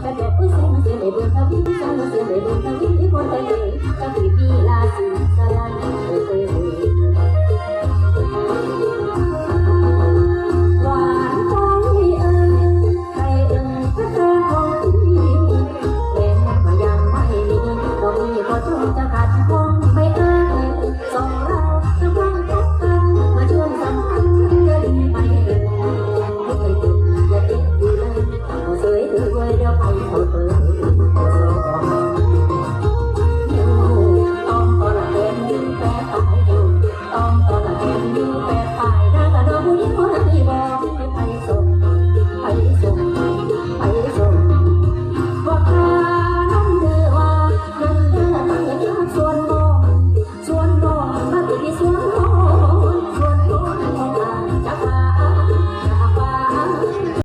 แต่แบกผู้ชายมันเสียได้เบื่อเขาพี่ผู้ชายมันเสียได้เบื่อเขาพี่ที่คนไปเ为了更 udah.